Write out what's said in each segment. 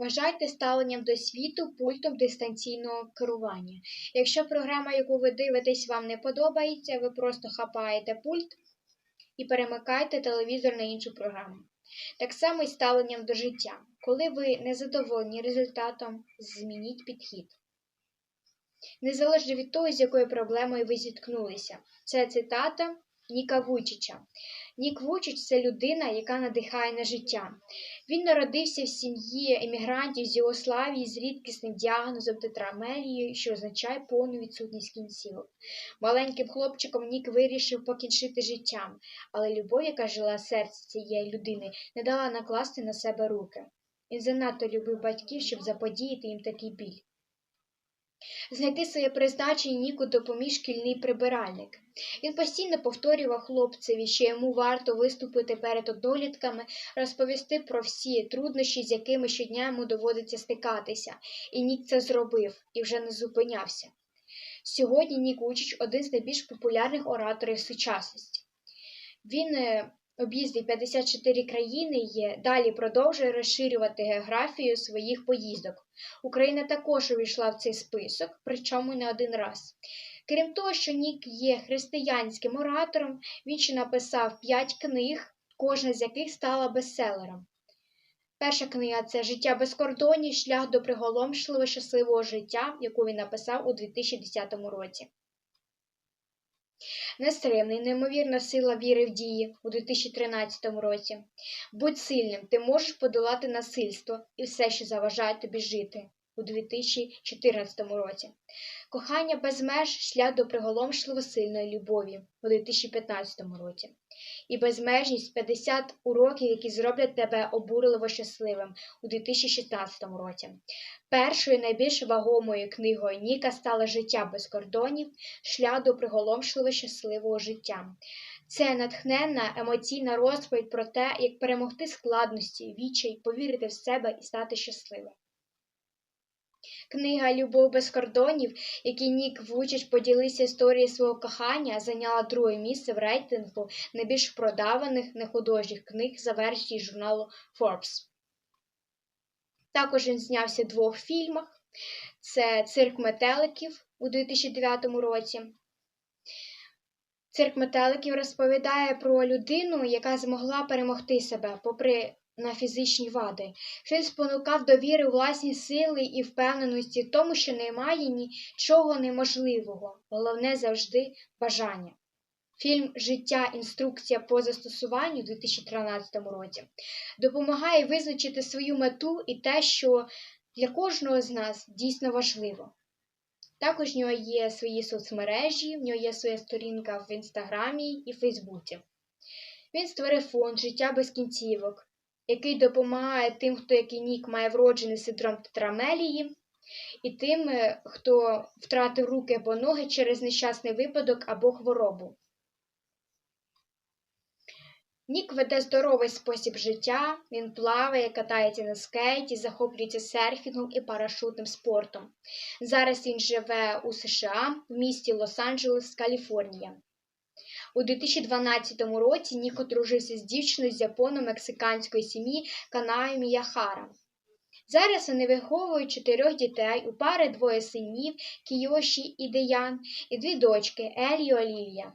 Вважайте ставленням до світу пультом дистанційного керування. Якщо програма, яку ви дивитесь, вам не подобається, ви просто хапаєте пульт і перемикаєте телевізор на іншу програму. Так само і ставленням до життя. Коли ви не задоволені результатом, змініть підхід. Незалежно від того, з якою проблемою ви зіткнулися. Це цитата Ніка Вуйчича. Нік Вуйчич – це людина, яка надихає на життя. Він народився в сім'ї емігрантів з Югославії з рідкісним діагнозом тетрамелією, що означає повну відсутність кінцівок. Маленьким хлопчиком Нік вирішив покінчити життям, але любов, яка жила в серці цієї людини, не дала накласти на себе руки. Він занадто любив батьків, щоб заподіяти їм такий біль. Знайти своє призначення Ніку допоміг шкільний прибиральник. Він постійно повторював хлопцеві, що йому варто виступити перед однолітками, розповісти про всі труднощі, з якими щодня йому доводиться стикатися, і Нік це зробив і вже не зупинявся. Сьогодні Нік Учич один з найбільш популярних ораторів сучасності. Він е, об'їздив 54 країни і далі продовжує розширювати географію своїх поїздок. Україна також увійшла в цей список, причому не один раз. Крім того, що Нік є християнським оратором, він ще написав 5 книг, кожна з яких стала бестселером. Перша книга це Життя без кордонів, шлях до приголомшливо щасливого життя, яку він написав у 2010 році. Нестримний, неймовірна сила віри в дії у 2013 році. Будь сильним, ти можеш подолати насильство і все, що заважає тобі жити у 2014 році. Кохання без меж шлях до приголомшливо сильної любові у 2015 році. І безмежність 50 уроків, які зроблять тебе обурливо щасливим у 2016 році. Першою найбільш вагомою книгою Ніка стала Життя без кордонів, шлях до приголомшливо щасливого життя. Це натхненна емоційна розповідь про те, як перемогти складності, вічай, повірити в себе і стати щасливим. Книга Любов без кордонів, який Нік Вучич поділився історією свого кохання, зайняла друге місце в рейтингу найбільш продаваних нехудожніх книг за версією журналу Forbes. Також він знявся в двох фільмах: це Цирк метеликів у 2009 році. Цирк метеликів розповідає про людину, яка змогла перемогти себе, попри на фізичні вади. Фільм спонукав до віри власні сили і впевненості в тому, що немає нічого неможливого, головне завжди бажання. Фільм Життя інструкція по застосуванню у 2013 році допомагає визначити свою мету і те, що для кожного з нас дійсно важливо. Також в нього є свої соцмережі, в нього є своя сторінка в інстаграмі і Фейсбуці. Він створив фонд Життя без кінцівок, який допомагає тим, хто який нік має вроджений синдром тетрамелії, і тим, е, хто втратив руки або ноги через нещасний випадок або хворобу. Нік веде здоровий спосіб життя, він плаває, катається на скейті, захоплюється серфінгом і парашутним спортом. Зараз він живе у США в місті Лос-Анджелес, Каліфорнія. У 2012 році Нік одружився з дівчиною з японо-мексиканської сім'ї Канаю Міяхара. Зараз вони виховують чотирьох дітей у пари двоє синів Кіоші і Деян, і дві дочки Елі і Олівія.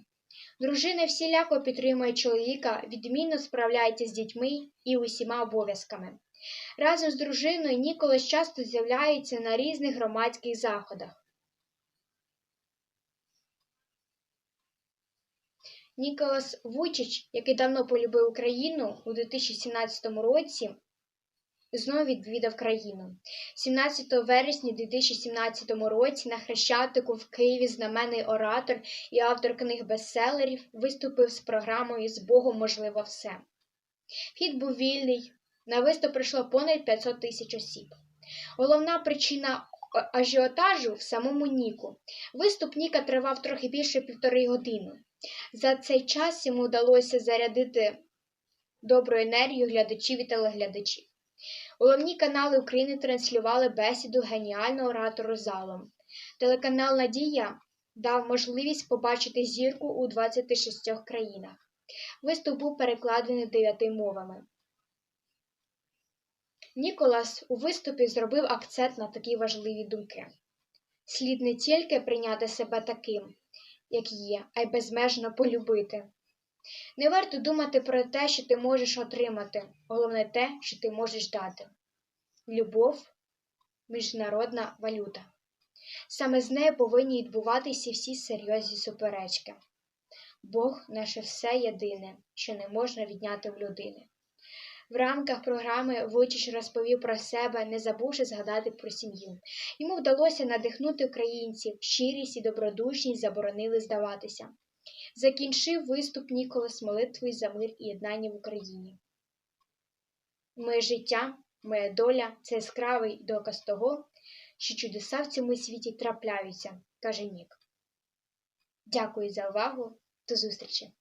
Дружина всіляко підтримує чоловіка, відмінно справляється з дітьми і усіма обов'язками. Разом з дружиною Ніколас часто з'являється на різних громадських заходах. Ніколас Вучич, який давно полюбив Україну у 2017 році, знову відвідав країну. 17 вересня 2017 році на Хрещатику в Києві знаменний оратор і автор книг бестселерів виступив з програмою З Богом можливо все. Вхід був вільний, на виступ прийшло понад 500 тисяч осіб. Головна причина ажіотажу в самому Ніку. Виступ Ніка тривав трохи більше півтори години. За цей час йому вдалося зарядити добру енергію глядачів і телеглядачів. Головні канали України транслювали бесіду геніального оратору залом. Телеканал Надія дав можливість побачити зірку у 26 країнах. Виступ був перекладений дев'яти мовами. Ніколас у виступі зробив акцент на такі важливі думки. Слід не тільки прийняти себе таким, як є, а й безмежно полюбити. Не варто думати про те, що ти можеш отримати, головне те, що ти можеш дати. Любов міжнародна валюта. Саме з нею повинні відбуватися всі серйозні суперечки. Бог наше все єдине, що не можна відняти в людини. В рамках програми Вуйчич розповів про себе, не забувши згадати про сім'ю. Йому вдалося надихнути українців, щирість і добродушність заборонили здаватися. Закінчив виступ Ніколас молитвою за мир і єднання в Україні. Моє життя, моя доля це яскравий доказ того, що чудеса в цьому світі трапляються, каже Нік. Дякую за увагу. До зустрічі!